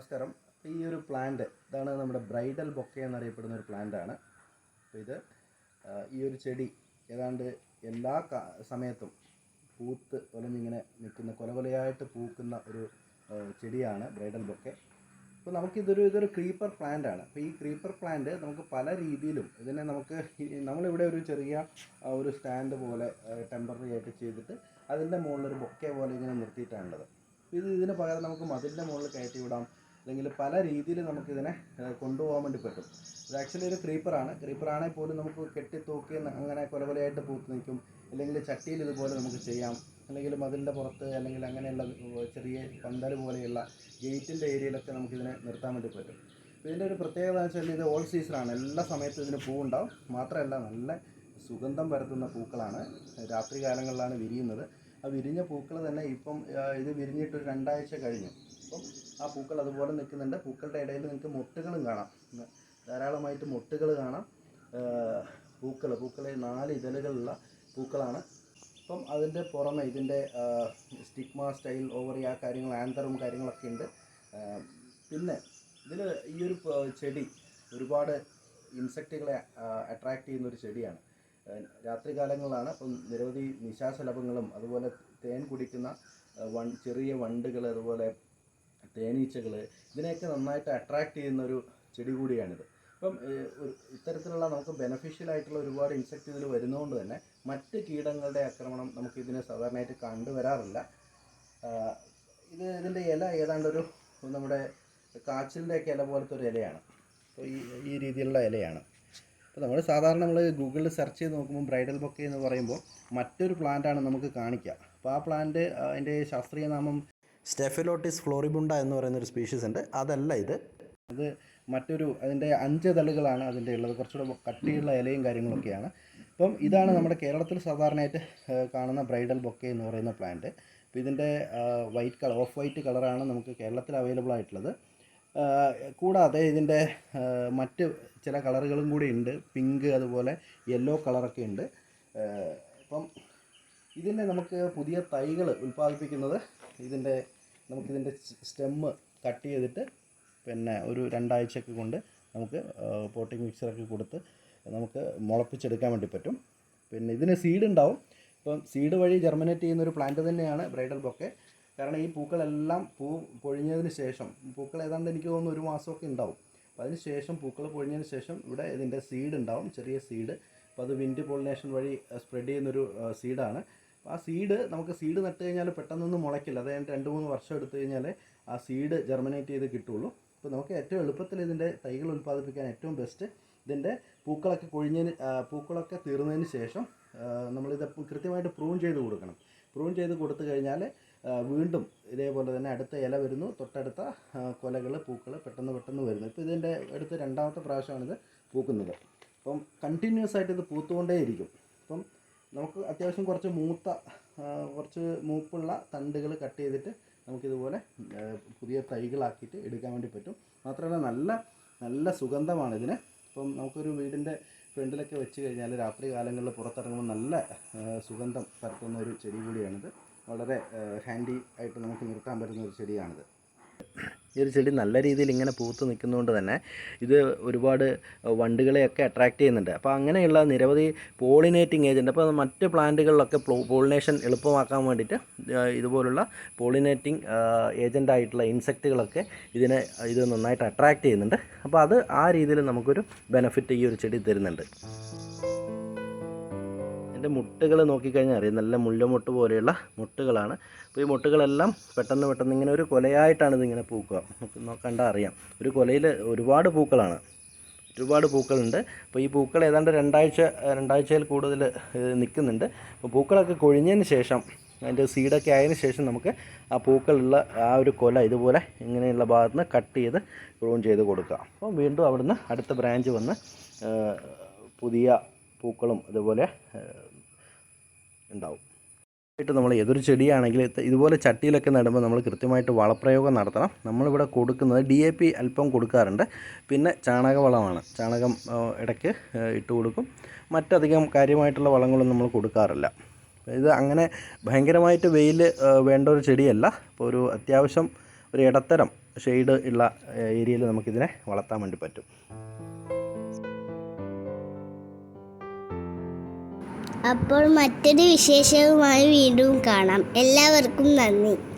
നമസ്കാരം. ഈ ഒരു പ്ലാന്റ് ഇതാണ് നമ്മുടെ ബ്രൈഡൽ ബൊക്കെ എന്നറിയപ്പെടുന്ന ഒരു പ്ലാന്റാണ് അപ്പോൾ ഇത് ഈ ഒരു ചെടി ഏതാണ്ട് എല്ലാ സമയത്തും പൂത്ത് ഒലഞ്ഞിങ്ങനെ നിൽക്കുന്ന കൊലകൊലയായിട്ട് പൂക്കുന്ന ഒരു ചെടിയാണ് ബ്രൈഡൽ ബൊക്കെ അപ്പോൾ നമുക്കിതൊരു ഇതൊരു ക്രീപ്പർ പ്ലാന്റ് ആണ്. അപ്പോൾ ഈ ക്രീപ്പർ പ്ലാന്റ് നമുക്ക് പല രീതിയിലും ഇതിനെ നമുക്ക് നമ്മളിവിടെ ഒരു ചെറിയ ഒരു സ്റ്റാൻഡ് പോലെ ടെമ്പററി ആയിട്ട് ചെയ്തിട്ട് അതിന്റെ മുകളിലൊരു ബൊക്കെ പോലെ ഇങ്ങനെ നിർത്തിയിട്ടാണുള്ളത്. ഇത് ഇതിന് പകരം നമുക്ക് മതിലിന്റെ മുകളിൽ കയറ്റി വിടാം. അല്ലെങ്കിൽ പല രീതിയിൽ നമുക്കിതിനെ കൊണ്ടുപോകാൻ വേണ്ടി പറ്റും. ഇത് ആക്ച്വലി ഒരു ക്രീപ്പറാണ് ക്രീപ്പറാണെങ്കിൽ പോലും നമുക്ക് കെട്ടി തൂക്കി അങ്ങനെ കൊലകൊലയായിട്ട് പൂത്ത് നിൽക്കും. അല്ലെങ്കിൽ ചട്ടിയിൽ ഇതുപോലെ നമുക്ക് ചെയ്യാം. അല്ലെങ്കിൽ മതിലിന്റെ പുറത്ത് അല്ലെങ്കിൽ അങ്ങനെയുള്ള ചെറിയ പന്തൽ പോലെയുള്ള ഗേറ്റിന്റെ ഏരിയയിലൊക്കെ നമുക്കിതിനെ നിർത്താൻ വേണ്ടി പറ്റും. ഇതിന്റെ ഒരു പ്രത്യേകത വെച്ചാൽ ഇത് ഓൾ സീസണാണ് എല്ലാ സമയത്തും ഇതിന് പൂവുണ്ടാവും. മാത്രമല്ല നല്ല സുഗന്ധം പരത്തുന്ന പൂക്കളാണ്. രാത്രി കാലങ്ങളിലാണ് വിരിയുന്നത്. ആ വിരിഞ്ഞ പൂക്കൾ തന്നെ ഇപ്പം ഇത് വിരിഞ്ഞിട്ട് ഒരു രണ്ടാഴ്ച കഴിഞ്ഞു. അപ്പം ആ പൂക്കൾ അതുപോലെ നിൽക്കുന്നുണ്ട്. പൂക്കളുടെ ഇടയിൽ നിങ്ങൾക്ക് മൊട്ടുകളും കാണാം. ധാരാളമായിട്ട് മൊട്ടുകൾ കാണാം. പൂക്കൾ പൂക്കളെ നാല് ഇതളുകളുള്ള പൂക്കളാണ്. അപ്പം അതിന്റെ പുറമെ ഇതിന്റെ സ്റ്റിഗ്മ സ്റ്റൈൽ ഓവറി ആ കാര്യങ്ങൾ ആന്തറും കാര്യങ്ങളൊക്കെ ഉണ്ട്. പിന്നെ ഇതിൽ ഈ ഒരു ചെടി ഒരുപാട് ഇൻസെക്റ്റുകളെ അട്രാക്റ്റ് ചെയ്യുന്ന ഒരു ചെടിയാണ്. രാത്രി കാലങ്ങളിലാണ് അപ്പം നിരവധി നിശാശലഭങ്ങളും അതുപോലെ തേൻ കുടിക്കുന്ന വൺ ചെറിയ വണ്ടുകൾ അതുപോലെ തേനീച്ചകൾ ഇതിനെയൊക്കെ നന്നായിട്ട് അട്രാക്റ്റ് ചെയ്യുന്ന ഒരു ചെടി കൂടിയാണിത്. അപ്പം ഇത്തരത്തിലുള്ള നമുക്ക് ബെനഫിഷ്യൽ ആയിട്ടുള്ള ഒരുപാട് ഇൻസെക്റ്റ് ഇതിൽ വരുന്നതുകൊണ്ട് തന്നെ മറ്റ് കീടങ്ങളുടെ ആക്രമണം നമുക്ക് ഇതിനെ സാധാരണയായിട്ട് കണ്ടുവരാറില്ല ഇത് ഇതിന്റെ ഇല ഏതാണ്ട് ഒരു നമ്മുടെ കാച്ചിലിന്റെ ഒക്കെ ഇല പോലത്തെ ഒരു ഇലയാണ്. അപ്പോൾ ഈ ഈ രീതിയിലുള്ള ഇലയാണ്. അപ്പോൾ നമ്മൾ സാധാരണ നമ്മൾ ഗൂഗിളിൽ സെർച്ച് ചെയ്ത് നോക്കുമ്പോൾ ബ്രൈഡൽ ബൊക്കെ എന്ന് പറയുമ്പോൾ മറ്റൊരു പ്ലാന്റാണ് നമുക്ക് കാണിക്കുക. അപ്പോൾ ആ പ്ലാന്റ് അതിന്റെ ശാസ്ത്രീയ നാമം സ്റ്റെഫിലോട്ടിസ് ഫ്ലോറിബുണ്ട എന്ന് പറയുന്ന ഒരു സ്പീഷീസ് ഉണ്ട്. അതല്ല ഇത്. അത് മറ്റൊരു അതിന്റെ അഞ്ച് തളുകളാണ് അതിന്റെ ഉള്ളത്. കുറച്ചുകൂടെ കട്ടിയുള്ള ഇലയും കാര്യങ്ങളൊക്കെയാണ്. അപ്പം ഇതാണ് നമ്മുടെ കേരളത്തിൽ സാധാരണയായിട്ട് കാണുന്ന ബ്രൈഡൽ ബൊക്കെ എന്ന് പറയുന്ന പ്ലാന്റ് അപ്പോൾ ഇതിന്റെ വൈറ്റ് കളർ ഓഫ് വൈറ്റ് കളറാണ് നമുക്ക് കേരളത്തിൽ അവൈലബിൾ ആയിട്ടുള്ളത്. കൂടാതെ ഇതിന്റെ മറ്റ് ചില കളറുകളും കൂടി ഉണ്ട്. പിങ്ക് അതുപോലെ യെല്ലോ കളറൊക്കെ ഉണ്ട്. അപ്പം ഇതിന്റെ നമുക്ക് പുതിയ തൈകൾ ഉൽപ്പാദിപ്പിക്കുന്നത് ഇതിന്റെ നമുക്കിതിന്റെ സ്റ്റെമ്മ് കട്ട് ചെയ്തിട്ട് പിന്നെ ഒരു രണ്ടാഴ്ചയൊക്കെ കൊണ്ട് നമുക്ക് പോട്ടിംഗ് മിക്സറൊക്കെ കൊടുത്ത് നമുക്ക് മുളപ്പിച്ചെടുക്കാൻ വേണ്ടി പറ്റും. പിന്നെ ഇതിന് സീഡ് ഉണ്ടാവും. ഇപ്പം സീഡ് വഴി ജെർമിനേറ്റ് ചെയ്യുന്ന ഒരു പ്ലാന്റ് തന്നെയാണ് ബ്രൈഡൽ ബൊക്കെ. കാരണം ഈ പൂക്കളെല്ലാം പൂ പൊഴിഞ്ഞതിന് ശേഷം പൂക്കൾ ഏതാണ്ട് എനിക്ക് തോന്നുന്നു ഒരു മാസമൊക്കെ ഉണ്ടാവും. അപ്പോൾ അതിന് ശേഷം പൂക്കൾ പൊഴിഞ്ഞതിന് ശേഷം ഇവിടെ ഇതിന്റെ സീഡ് ഉണ്ടാവും ചെറിയ സീഡ് അപ്പോൾ അത് വിൻഡ് പോളിനേഷൻ വഴി സ്പ്രെഡ് ചെയ്യുന്നൊരു സീഡാണ് ആ സീഡ് നമുക്ക് സീഡ് നട്ട് കഴിഞ്ഞാൽ പെട്ടെന്നൊന്നും മുളയ്ക്കില്ല. അതായത് രണ്ട് മൂന്ന് വർഷം എടുത്തു കഴിഞ്ഞാൽ ആ സീഡ് ജെർമിനേറ്റ് ചെയ്ത് കിട്ടുള്ളൂ. അപ്പോൾ നമുക്ക് ഏറ്റവും എളുപ്പത്തിൽ ഇതിന്റെ തൈകൾ ഉൽപ്പാദിപ്പിക്കാൻ ഏറ്റവും ബെസ്റ്റ് ഇതിന്റെ പൂക്കളൊക്കെ കൊഴിഞ്ഞതിന് പൂക്കളൊക്കെ തീർന്നതിന് ശേഷം നമ്മളിത് കൃത്യമായിട്ട് പ്രൂൺ ചെയ്ത് കൊടുക്കണം. പ്രൂൺ ചെയ്ത് കൊടുത്തു കഴിഞ്ഞാൽ വീണ്ടും ഇതേപോലെ തന്നെ അടുത്ത ഇല വരുന്നു. തൊട്ടടുത്ത കൊലകൾ പൂക്കൾ പെട്ടെന്ന് പെട്ടെന്ന് വരുന്നു. ഇപ്പോൾ ഇതിന്റെ അടുത്ത് രണ്ടാമത്തെ പ്രാവശ്യമാണിത് പൂക്കുന്നത്. അപ്പം കണ്ടിന്യൂസ് ആയിട്ട് ഇത് പൂത്തുകൊണ്ടേയിരിക്കും. അപ്പം നമുക്ക് അത്യാവശ്യം കുറച്ച് മൂത്ത കുറച്ച് മൂപ്പുള്ള തണ്ടുകൾ കട്ട് ചെയ്തിട്ട് നമുക്കിതുപോലെ പുതിയ തൈകളാക്കിയിട്ട് എടുക്കാൻ വേണ്ടി പറ്റും. മാത്രമല്ല നല്ല നല്ല സുഗന്ധമാണ് ഇതിന് ഇപ്പം നമുക്കൊരു വീടിന്റെ ഫ്രണ്ടിലൊക്കെ വെച്ച് കഴിഞ്ഞാൽ രാത്രി കാലങ്ങളിൽ പുറത്തിറങ്ങുമ്പോൾ നല്ല സുഗന്ധം പരത്തുന്ന ഒരു ചെടി കൂടിയാണിത്. വളരെ ഹാൻഡി ആയിട്ട് നമുക്ക് നിർത്താൻ പറ്റുന്ന ഒരു ചെടിയാണിത്. ഈ ഒരു ചെടി നല്ല രീതിയിൽ ഇങ്ങനെ പൂത്ത് നിൽക്കുന്നതുകൊണ്ട് തന്നെ ഇത് ഒരുപാട് വണ്ടുകളെയൊക്കെ അട്രാക്ട് ചെയ്യുന്നുണ്ട്. അപ്പോൾ അങ്ങനെയുള്ള നിരവധി പോളിനേറ്റിംഗ് ഏജന്റ് അപ്പോൾ മറ്റ് പ്ലാന്റുകളിലൊക്കെ പോളിനേഷൻ എളുപ്പമാക്കാൻ വേണ്ടിയിട്ട് ഇതുപോലുള്ള പോളിനേറ്റിംഗ് ഏജന്റ് ആയിട്ടുള്ള ഇൻസെക്റ്റുകളൊക്കെ ഇതിനെ ഇത് നന്നായിട്ട് അട്രാക്റ്റ് ചെയ്യുന്നുണ്ട്. അപ്പോൾ അത് ആ രീതിയിൽ നമുക്കൊരു ബെനിഫിറ്റ് ഈ ഒരു ചെടി തരുന്നുണ്ട്. ഇതിന്റെ മുട്ടുകൾ നോക്കിക്കഴിഞ്ഞാൽ അറിയാം. നല്ല മുല്ലമുട്ട് പോലെയുള്ള മുട്ടുകളാണ്. അപ്പോൾ ഈ മുട്ടുകളെല്ലാം പെട്ടെന്ന് പെട്ടെന്ന് ഇങ്ങനെ ഒരു കൊലയായിട്ടാണ് ഇതിങ്ങനെ പൂക്കുക. നോക്കണ്ട അറിയാം. ഒരു കൊലയിൽ ഒരുപാട് പൂക്കളാണ്. ഒരുപാട് പൂക്കളുണ്ട്. അപ്പോൾ ഈ പൂക്കൾ ഏതാണ്ട് രണ്ടാഴ്ച രണ്ടാഴ്ചയിൽ കൂടുതൽ നിൽക്കുന്നുണ്ട്. അപ്പോൾ പൂക്കളൊക്കെ കൊഴിഞ്ഞതിന് ശേഷം അതിന്റെ സീഡൊക്കെ ആയതിനു ശേഷം നമുക്ക് ആ പൂക്കളുള്ള ആ ഒരു കൊല ഇതുപോലെ ഇങ്ങനെയുള്ള ഭാഗത്ത് നിന്ന് കട്ട് ചെയ്ത് പ്രൂൺ ചെയ്ത് കൊടുക്കാം അപ്പോൾ വീണ്ടും അവിടുന്ന് അടുത്ത ബ്രാഞ്ച് വന്ന് പുതിയ പൂക്കളും അതുപോലെ ഉണ്ടാവും. ആയിട്ട് നമ്മൾ ഏതൊരു ചെടിയാണെങ്കിൽ ഇതുപോലെ ചട്ടിയിലൊക്കെ നടുമ്പോൾ നമ്മൾ കൃത്യമായിട്ട് വളപ്രയോഗം നടത്തണം. നമ്മളിവിടെ കൊടുക്കുന്നത് ഡി എ പി അല്പം കൊടുക്കാറുണ്ട്. പിന്നെ ചാണകവളമാണ്. ചാണകം ഇടയ്ക്ക് ഇട്ട് കൊടുക്കും. മറ്റധികം കാര്യമായിട്ടുള്ള വളങ്ങളൊന്നും നമ്മൾ കൊടുക്കാറില്ല. ഇത് അങ്ങനെ ഭയങ്കരമായിട്ട് വെയിൽ വേണ്ട ഒരു ചെടിയല്ല. അപ്പോൾ ഒരു അത്യാവശ്യം ഒരു ഇടത്തരം ഷെയ്ഡ് ഉള്ള ഏരിയയിൽ നമുക്കിതിനെ വളർത്താൻ വേണ്ടി പറ്റും. അപ്പോൾ മറ്റൊരു വിശേഷവുമായി വീണ്ടും കാണാം. എല്ലാവർക്കും നന്ദി.